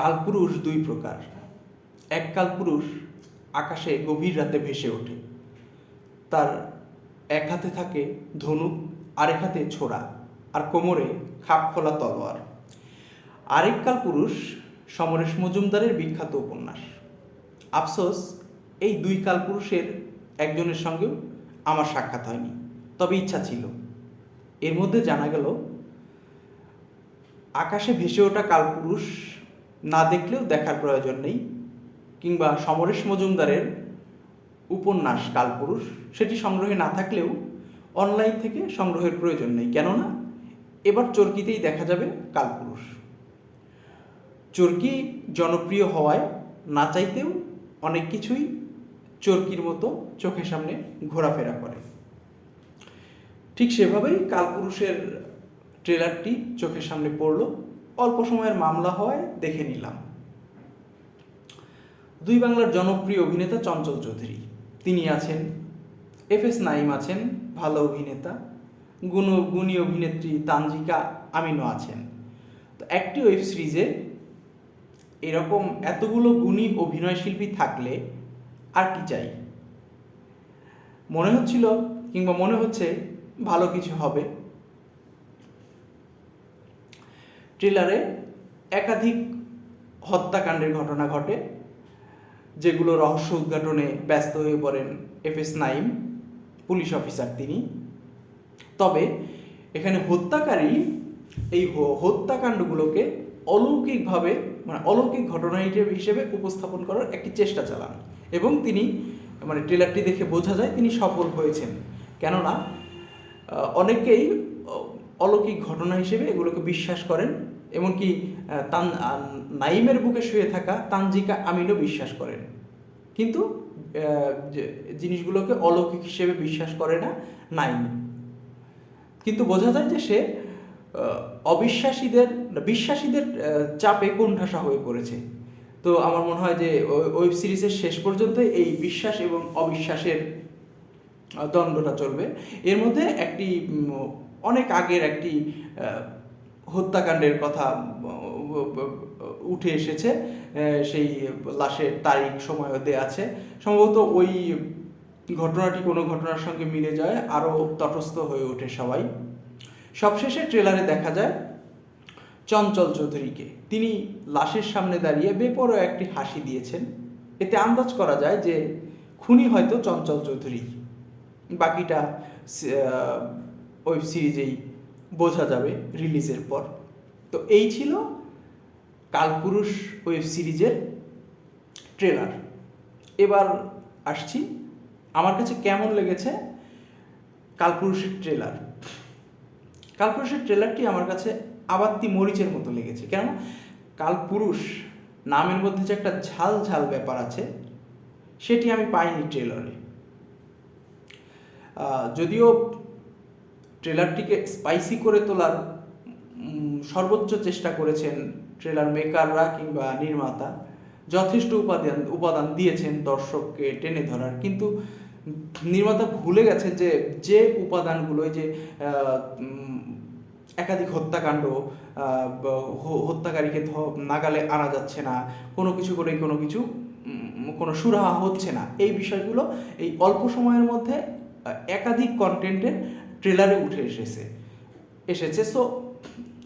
কালপুরুষ দুই প্রকার। এক কালপুরুষ আকাশে গভীর রাতে ভেসে ওঠে। তার এক হাতে থাকে ধনুক, আরেক হাতে ছোড়া আর কোমরে খাপ খোলা তলোয়ার। আরেক কালপুরুষ সমরেশ মজুমদারের বিখ্যাত উপন্যাস। আফসোস, এই দুই কালপুরুষের একজনের সঙ্গেও আমার সাক্ষাৎ হয়নি, তবে ইচ্ছা ছিল। এর মধ্যে জানা গেল, আকাশে ভেসে ওঠা কালপুরুষ না দেখলেও দেখার প্রয়োজন নেই, কিংবা সমরেশ মজুমদারের উপন্যাস কালপুরুষ, সেটি সংগ্রহে না থাকলেও অনলাইন থেকে সংগ্রহের প্রয়োজন নেই। কেননা, এবার চরকিতেই দেখা যাবে কালপুরুষ। চরকি জনপ্রিয় হওয়ায় না চাইতেও অনেক কিছুই চরকির মতো চোখের সামনে ঘোরাফেরা করে। ঠিক সেভাবেই কালপুরুষের ট্রেলারটি চোখের সামনে পড়ল। অল্প সময়ের মামলা হওয়ায় দেখে নিলাম। দুই বাংলার জনপ্রিয় অভিনেতা চঞ্চল চৌধুরী। তিনি আছেন, এফ এস নাইম আছেন, ভালো অভিনেতা। গুণ, গুণী অভিনেত্রী তানজিকা আমিনও আছেন। তো একটি ওয়েব সিরিজে এরকম এতগুলো গুণী অভিনয় শিল্পী থাকলে আর কি চাই? মনে হচ্ছিল কিংবা মনে হচ্ছে ভালো কিছু হবে। ট্রেলারে একাধিক হত্যাকাণ্ডের ঘটনা ঘটে, যেগুলো রহস্য উদ্ঘাটনে ব্যস্ত হয়ে পড়েন F S Naim, police officer তিনি। তবে এখানে হত্যাকারী এই হত্যাকাণ্ডগুলোকে অলৌকিকভাবে মানে অলৌকিক ঘটনা হিসেবে উপস্থাপন করার একটি চেষ্টা চালান এবং তিনি মানে ট্রেলারটি দেখে বোঝা যায় তিনি সফল হয়েছেন। কেননা অনেকেই অলৌকিক ঘটনা হিসেবে এগুলোকে বিশ্বাস করেন, এমনকি তান নাইমের বুকে শুয়ে থাকা তানজিকা আমিনও বিশ্বাস করেন। কিন্তু জিনিসগুলোকে অলৌকিক হিসেবে বিশ্বাস করে না নাইম কিন্তু বোঝা যায় যে সে অবিশ্বাসীদের, বিশ্বাসীদের চাপে কোণঠাসা হয়ে পড়েছে। তো আমার মনে হয় যে ওয়েব সিরিজের শেষ পর্যন্ত এই বিশ্বাস এবং অবিশ্বাসের দ্বন্দ্বটা চলবে। এর মধ্যে একটি অনেক আগের একটি হত্যাকাণ্ডের কথা উঠে এসেছে সেই লাশের তারিখ, সময়ও দেয়া আছে। সম্ভবত ওই ঘটনাটি কোনো ঘটনার সঙ্গে মিলে যায়, আরও তটস্থ হয়ে ওঠে সবাই। সবশেষে ট্রেলারে দেখা যায় চঞ্চল চৌধুরীকে। তিনি লাশের সামনে দাঁড়িয়ে বেপরোয়া একটি হাসি দিয়েছেন। এতে আন্দাজ করা যায় যে খুনি হয়তো চঞ্চল চৌধুরী। বাকিটা ওয়েব সিরিজেই বোঝা যাবে রিলিজের পর। তো এই ছিল কালপুরুষ ওয়েব সিরিজের ট্রেলার। এবার আসছি, আমার কাছে কেমন লেগেছে কালপুরুষের ট্রেলার? কালপুরুষের ট্রেলারটি আমার কাছে আবাত্তি মরিচের মতো লেগেছে। কেন? কালপুরুষ নামের মধ্যে যে একটা ঝাল ঝাল ব্যাপার আছে, সেটি আমি পাইনি ট্রেলারে। যদিও ট্রেলারটিকে স্পাইসি করে তোলার সর্বোচ্চ চেষ্টা করেছেন ট্রেলার মেকাররা কিংবা নির্মাতা। যথেষ্ট উপাদান উপাদান দিয়েছেন দর্শককে টেনে ধরার। কিন্তু নির্মাতা ভুলে গেছে যে যে উপাদানগুলো যে একাধিক হত্যাকাণ্ড হত্যাকারীকে নাগালে আনা যাচ্ছে না, কোনো কিছু করে কোনো কিছু কোনো সুরাহা হচ্ছে না। এই বিষয়গুলো এই অল্প সময়ের মধ্যে একাধিক কন্টেন্টের ট্রেলারে উঠে এসেছে। এসেছে সো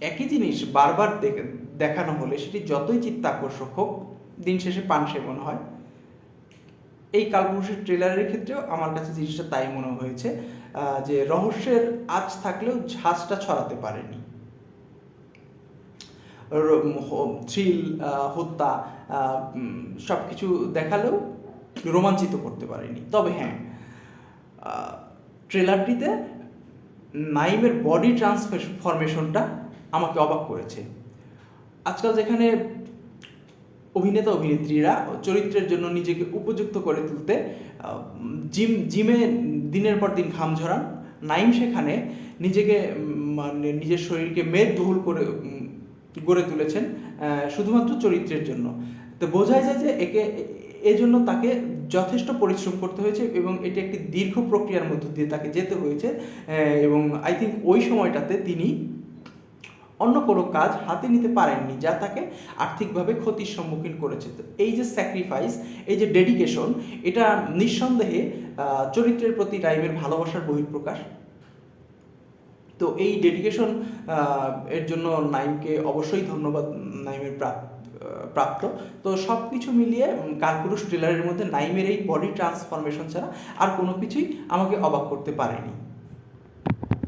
একই জিনিস বারবার দেখ- দেখানো হলে সেটি যতই চিত্তাকর্ষক হোক, দিন শেষে পান সেবন হয়। এই কালপুরুষের ট্রেলারের ক্ষেত্রেও আমার কাছে জিনিসটা তাই মনে হয়েছে যে রহস্যের আজ থাকলেও ঝাঁজটা ছড়াতে পারেনি। থ্রিল হত্যা সব কিছু দেখালেও রোমাঞ্চিত করতে পারেনি। তবে হ্যাঁ ট্রেলারটিতে নাইমের বডি ট্রান্সফরমেশনটা আমাকে অবাক করেছে। আজকাল যেখানে অভিনেতা, অভিনেত্রীরা চরিত্রের জন্য নিজেকে উপযুক্ত করে তুলতে জিম, জিমে দিনের পর দিন ঘাম ঝরান, নাইম সেখানে নিজেকে মানে নিজের শরীরকে মেদবহুল করে গড়ে তুলেছেন শুধুমাত্র চরিত্রের জন্য। তো বোঝাই যায় যে একে এজন্য তাকে যথেষ্ট পরিশ্রম করতে হয়েছে এবং এটি একটি দীর্ঘ প্রক্রিয়ার মধ্য দিয়ে তাকে যেতে হয়েছে এবং আই থিঙ্ক ওই সময়টাতে তিনি অন্য কোনো কাজ হাতে নিতে পারেননি যা তাকে আর্থিকভাবে ক্ষতির সম্মুখীন করেছে। তো এই যে স্যাক্রিফাইস এই যে ডেডিকেশন এটা নিঃসন্দেহে চরিত্রের প্রতি নাইমের ভালোবাসার বহিঃপ্রকাশ। তো এই ডেডিকেশন এর জন্য নাইমকে অবশ্যই ধন্যবাদ নাইমের প্রাপ- আহ, প্রাপ্ত। তো সব কিছু মিলিয়ে কালপুরুষ ট্রেলারের মধ্যে নাইমের এই বডি ট্রান্সফরমেশন ছাড়া আর কোনো কিছুই আমাকে অবাক করতে পারেনি।